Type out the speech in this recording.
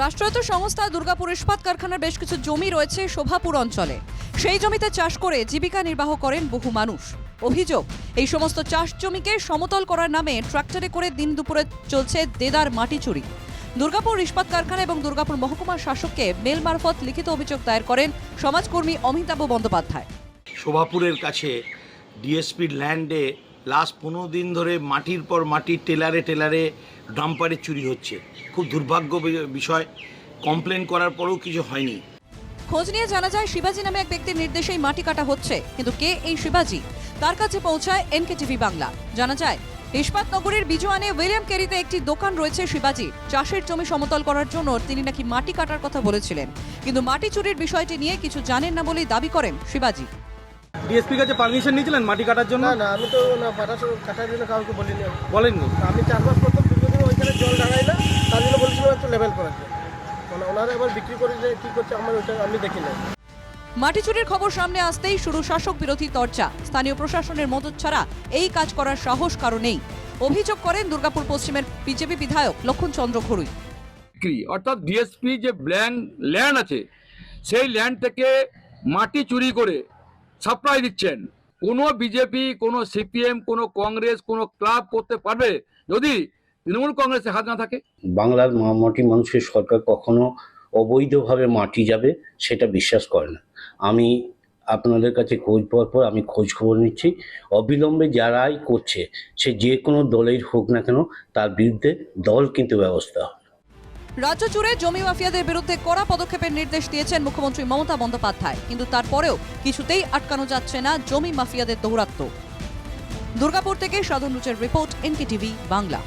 রাষ্ট্রায়ত্ত সংস্থা দুর্গাপুর ইস্পাত কারখানার বেশ কিছু জমি রয়েছে শোভাপুর অঞ্চলে। সেই জমিতে চাষ করে জীবিকা নির্বাহ করেন বহু মানুষ। অভিযোগ, এই সমস্ত চাষ জমিকে সমতল করার নামে ট্রাক্টরে করে দিন দুপুরে চলছে দেদার মাটি চুরি। দুর্গাপুর ইস্পাত কারখানা এবং দুর্গাপুর মহকুমার শাসককে মেল মারফত লিখিত অভিযোগ দায়ের করেন সমাজকর্মী অমিতাভ বন্দ্যোপাধ্যায়। শোভাপুরের কাছে ডিএসপির ল্যান্ডে লাস্ট পনেরো দিন ধরে মাটির পর মাটির টেলারে টেলারে ডাম্পারে চুরি হচ্ছে। খুব দুর্ভাগ্য বিষয়। কমপ্লেন করার পরেও কিছু হয়নি। খোঁজ নিয়ে জানা যায় শিবাজি নামে এক ব্যক্তির নির্দেশেই মাটি কাটা হচ্ছে। কিন্তু কে এই শিবাজি? তার কাছে পৌঁছায় এনকেটিভি বাংলা। জানা যায়, ইস্পাত নগরীর বিজুয়ানে উইলিয়াম কেরিতে একটি দোকান রয়েছে শিবাজি চাষের জমি সমতল করার জন্য তিনি নাকি মাটি কাটার কথা বলেছিলেন। কিন্তু মাটি চুরির বিষয়টি নিয়ে কিছু জানেন না বলেই দাবি করেন শিবাজি। ডিএসপি কাছে পারমিশন নিয়েছিলেন মাটি কাটার জন্য? না না আমি তো না কাটার জন্য কাউকে বলিনি বলেননি? আমি চাষবাস করতাম দীর্ঘদিন ওইখানে জল দাঁড়াই না তার জন্য বলেছিলাম একটু লেভেল করার জন্য। মানে ওনারা এবার বিক্রি করে যে কী করছে আমার ওইটা আমি দেখি না মাটি চুরির খবর সামনে আসতেই শুরু শাসক বিরোধী চর্চা স্থানীয় প্রশাসনের মদত ছাড়া এই কাজ করার সাহস কারও নেই। অভিযোগ করেন দুর্গাপুর পশ্চিমের বিজেপি বিধায়ক লক্ষণ চন্দ্র খড়ুই বিক্রি অর্থাৎ ডিএসপি যে ব্ল্যান্ড ল্যান্ড আছে সেই ল্যান্ড থেকে মাটি চুরি করে সাপ্লাই দিচ্ছেন। কোনো বিজেপি, কোনো সিপিএম, কোনো কংগ্রেস, কোনো ক্লাব করতে পারবে যদি তৃণমূল কংগ্রেসে হাত না থাকে? বাংলার মাটি মানুষের সরকার কখনো অবৈধভাবে মাটি যাবে সেটা বিশ্বাস করে না। আমি আপনাদের কাছে খোঁজ পাওয়ার পর আমি খোঁজ খবর নিচ্ছি। অবিলম্বে যারাই করছে, সে যে কোনো দলের হোক না কেন, তার বিরুদ্ধে দল কিন্তু ব্যবস্থা রাজ্য জুড়ে জমি মাফিয়াদের বিরুদ্ধে কড়া পদক্ষেপের নির্দেশ দিয়েছেন মুখ্যমন্ত্রী মমতা বন্দ্যোপাধ্যায়। কিন্তু তারপরেও কিছুতেই আটকানো যাচ্ছে না জমি মাফিয়াদের দৌরাত্ম্য। দুর্গাপুর থেকে সাধন রুচের রিপোর্ট এনকে টিভি বাংলা।